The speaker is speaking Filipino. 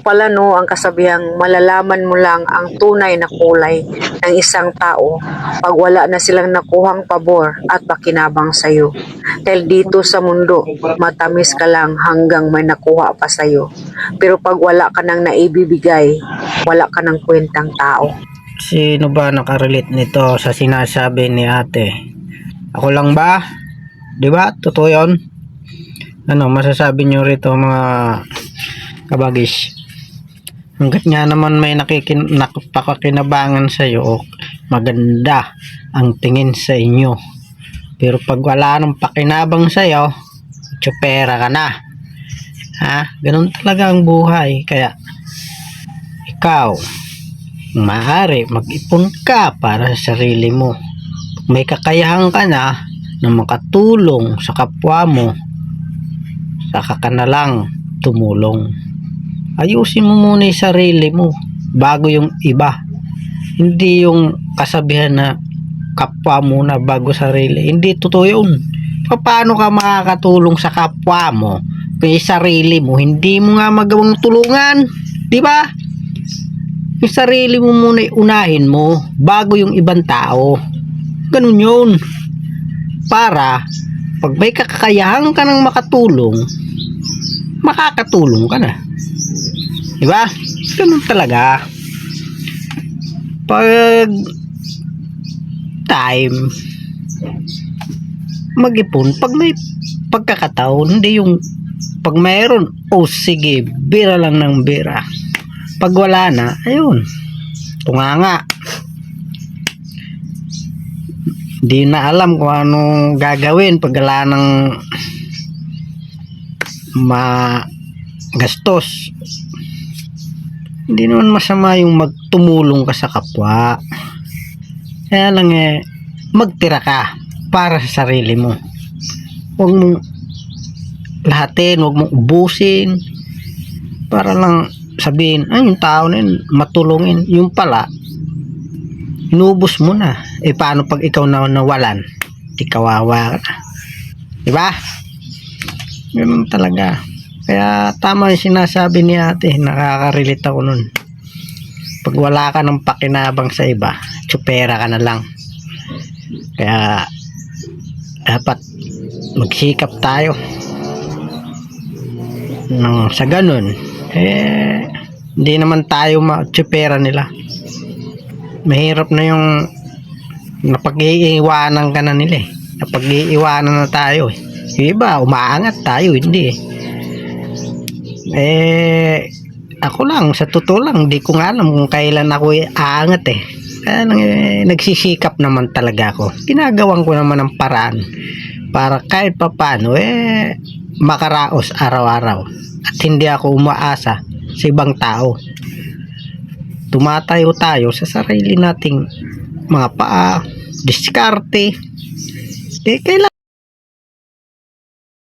Pala no, ang kasabihang malalaman mo lang ang tunay na kulay ng isang tao pag wala na silang nakuhang pabor at pakinabang sa'yo. Dahil dito sa mundo, matamis ka lang hanggang may nakuha pa sa'yo. Pero pag wala ka nang naibibigay, wala ka ng kwentang tao. Sino ba nakarelate nito sa sinasabi ni ate? Ako lang ba? Di ba? Totoo yun? Ano, masasabi nyo rito mga kabagis? Hanggat nga naman may nakikin, nakapakakinabangan sa'yo o maganda ang tingin sa inyo. Pero pag wala nang pakinabang sa'yo, tsupera ka na. Ha? Ganun talaga ang buhay. Kaya, ikaw, maaari mag-ipon ka para sa sarili mo. May kakayahan ka na na makatulong sa kapwa mo, saka ka na lang tumulong. Ayusin mo muna yung sarili mo bago yung iba. Hindi yung kasabihan na kapwa muna bago sarili. Hindi totoo yun. Paano ka makakatulong sa kapwa mo kung yung sarili mo, hindi mo nga magawang tulungan? Di ba? yung sarili mo muna unahin mo bago yung ibang tao. Ganun yun. Para pag may kakakayahan ka ng makatulong, makakatulong ka na. Diba? Ganun talaga. Pag time, mag-ipon, pag may pagkakataon, hindi yung pag mayroon, oh sige, bira lang ng bira pag wala na, ayun, tunganga. Hindi na alam kung anong gagawin pag wala ng magastos. Hindi naman masama yung magtumulong ka sa kapwa. Kaya lang eh, magtira ka para sa sarili mo. Huwag mong lahatin, huwag mong ubusin para lang sabihin, ay yung tao na yun, matulungin. Yung pala, inubos mo na. Eh, paano pag ikaw na nawalan? Di kawawa ka na. Diba? Ganun talaga. Kaya tama yung sinasabi ni ate, nakaka-relate ako nun. Pag wala ka ng pakinabang sa iba, tsupera ka na lang. Kaya, dapat magsikap tayo. Nang sa ganun, eh, hindi naman tayo ma-tsupera nila. Mahirap na yung napag-iiwanan ka na nila eh. Napag-iiwanan na tayo eh. Yung iba, umaangat tayo, hindi eh. Eh, ako lang, sa totoo lang, di ko nga alam kung kailan ako aangat eh. Kaya eh, nagsisikap naman talaga ako. Ginagawan ko naman ng paraan para kahit papano eh, makaraos araw-araw at hindi ako umaasa sa ibang tao. Tumatayo tayo sa sarili nating mga paa, diskarte. Eh, kailangan